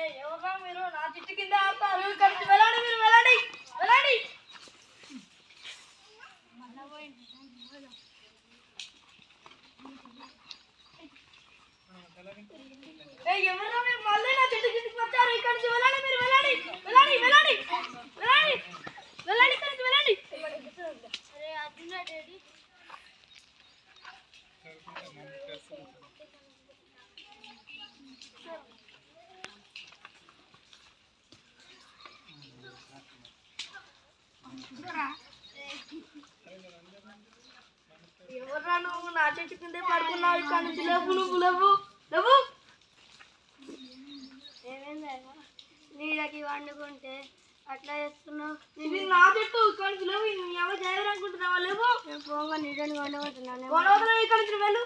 ఏ మీరు? నా చిట్టు కింద ఆడతారు కలిసి వెళ్ళండి మీరు వెళ్ళండి. వెళ్ళండి. ఏ మీరు మళ్ళీ నా చిట్టు కిందకి వచ్చారు. ఇక్కడి నుంచి వెళ్ళండి మీరు వెళ్ళండి. వెళ్ళండి వెళ్ళండి ఇక్కడి నుంచి వెళ్ళండి అరే అర్జున డాడీ ఎవర్రా నువ్వు నా చెట్టు కిందే పడుకున్నావు ఇక్కడ నుంచి. లేవు నువ్వు లేవు లేవు. ఏమైందా నీడకి వండుకుంటే అట్లా చేస్తున్నావు? ఇది నా చెట్టు ఇక్కడ నుంచి లేవు. ఎవరు చేయరు అనుకుంటున్నావా? లేవు. నేను పోగా నీడని వండుకుంటున్నాను గొడవలు ఇక్కడ నుంచి వెళ్ళు.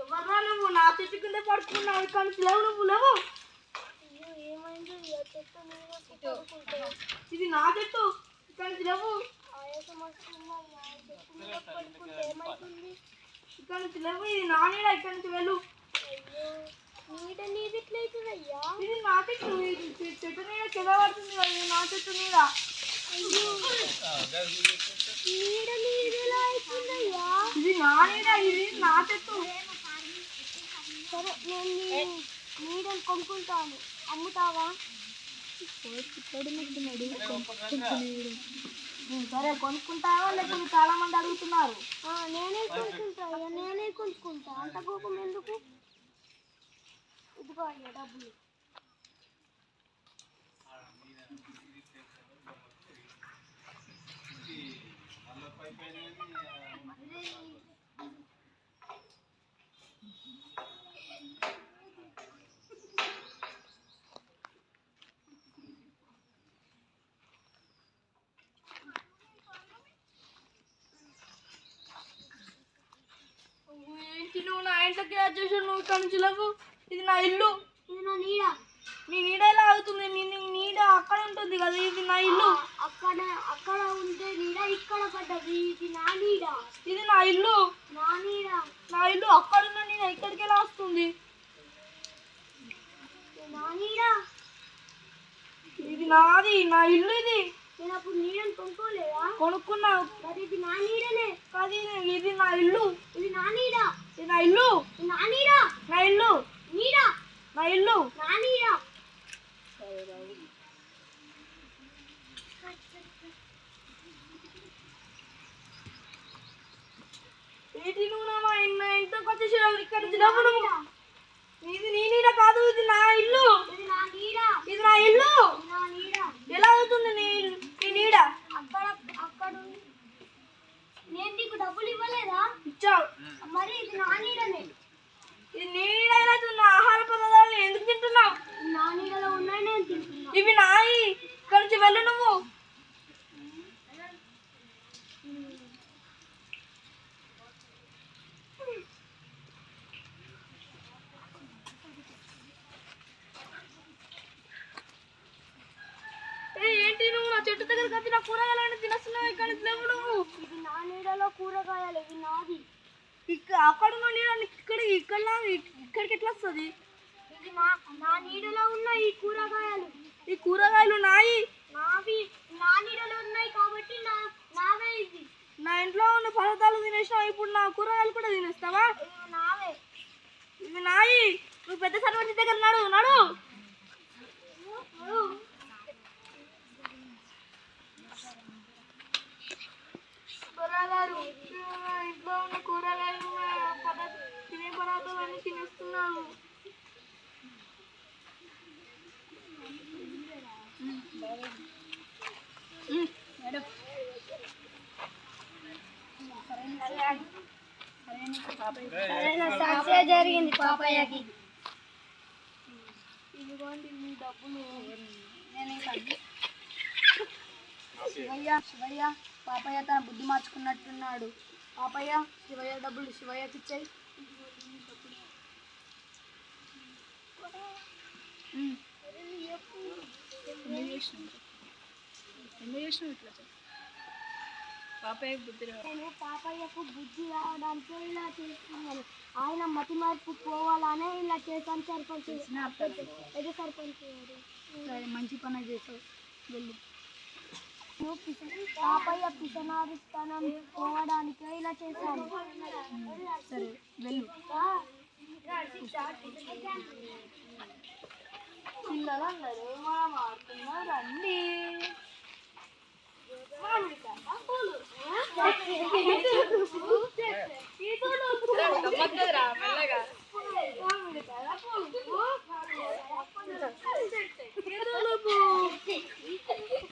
ఎవర్రా నువ్వు నా చెట్టు కింద పడుకున్నావు? ఇక్కడ నుంచి లేవు. నువ్వు లేవు ఏమైంది చెట్టు ఇది నా చెట్టు ఇక్కడ చెట్టు ఏమవుతుంది ఇక్కడ నుంచి లేవు. ఇది నా నీడ ఇక్కడ నుంచి వెళ్ళు. నీడ నీది ఎట్లయితుంది అయ్యా ఇది నా చెట్టు ఇది చెట్టు నీడ కింద పడుతుంది కదా, ఇది నా చెట్టు నీడ నీడ నీది ఎలా ఇది నా నీడ ఇది నా చెట్టు. సరే నేను నీడని కొనుక్కుంటాను. అమ్ముతావా? సరే కొనుక్కుంటావా లేకపోతే చాలా మంది అడుగుతున్నారు? ఆ, నేనే కొనుక్కుంటా నేనే కొనుక్కుంటా. అంత కోపం ఎందుకు? అయ్యా డబ్బులు ఏంటి నువ్వు నా ఇంట్లోకి వచ్చేసి నువ్వు ఇక్కడ నుంచి లేవు? ఇది నా ఇల్లు. ఇది నా నీడ. నీ నీడ ఎలా అవుతుంది? నీ నీడ అక్కడ ఉంటుంది కదా ఇది నా ఇల్లు. అక్కడ అక్కడ ఉంటే నీడ ఇక్కడ పడ్డది. ఇది నా నీడ. ఇది నా ఇల్లు. నా నీడ. నా ఇల్లు అక్కడ ఉన్న నీడ ఇక్కడికి ఎలా వస్తుంది? నా నీడ. ఇది నాది నా ఇల్లు ఇది. నేను అప్పుడు నీడని కొనుక్కోలేదా? కొనుక్కున్నావు మరి ఇది నా నీడనే. కానీ ఇది నా ఇల్లు ఇది నా నీడ ఇది నా ఇల్లు ఇది నా నీడ నా ఇల్లు నీడ నా ఇల్లు నా నీడ ఏంటి నువ్వు నా మా ఇన్- నా ఇంట్లోకి వచ్చేసి ఇక్కడ నువ్వు. ఇది నీ నీడ కాదు ఇది నా ఇల్లు. ఇది నా నీడ. ఇది నా ఇల్లు. ఇది నా నీడ. ఎలా అవుతుంది నీ ఇల్లు- నీ నీడ? అక్కడ అక్కడ. నేను నీకు డబ్బులు ఇవ్వలేదా? ఇచ్చావు. మరి ఇది నా నీడనే. ఇది నీడ ఎలా అవుతుంది నా ఆహార పదార్థాలను ఎందుకు తింటున్నావు? నా నీడలో ఉన్నాయి నేను తింటున్నా. ఇవి నాయి. ఇక్కడ నుంచి వెళ్ళు నువ్వు. నా చెట్టు దగ్గరికి వచ్చి నా కూరగాయలు తినేస్తున్నావు ఇక్కడ నువ్వు ఇది నా నీడలో కూరగాయలు ఇది నాది. ఇక్కడ అక్కడ ఉన్న నీడ ఇక్కడ ఇక్కడ ఇక్కడికి ఎట్లా వస్తుంది? ఇది నా నా నీడలో ఉన్న ఈ కూరగాయలు. ఈ కూరగాయలు నాయి? నావి నా నీడలో ఉన్నాయి కాబట్టి నా నావే ఇది. నా ఇంట్లో ఉన్న పదార్థాలు తినేసినావు ఇప్పుడు నా కూరగాయలు కూడా తినేస్తావా? నావే. ఇవి నాయి. నువ్వు పెద్ద సర్పంచ్ దగ్గర నడు నడు నడు. కూరగాయలు నా ఇంట్లో ఉన్న కూరగాయలు నా పదార్థ తినే పదార్థాలు అన్ని తినేస్తున్నాను సక్సెస్ జరిగింది పాపయ్యకి. ఇదిగోండి మీ డబ్బులు. శివయ్య శివయ్య పాపయ్య తన బుద్ధి మార్చుకున్నట్టున్నాడు. పాపయ్య శివయ్య డబ్బులు శివయ్యకి ఇచ్చాయి. ఎందుకు చేసినావు? ఎందుకు చేసినావు ఇట్లా పాపయ్య బుద్ధి నేను పాపయ్యకు బుద్ధి రావడానికి ఇలా చేస్తున్నాను. ఆయన మతి మార్పు పోవాలనే ఇలా చేశాను సర్పంచ్. ఎదు సర్పంచ్ సరే మంచి పని చేసావు. వెళ్ళు. పాపయ్య పిసనారి స్థానం పోవడానికే ఇలా చేశాను. సరే వెళ్ళు. పిల్లలందరూ మనం ఆడుతున్నాం రండి. Olha, tá olha.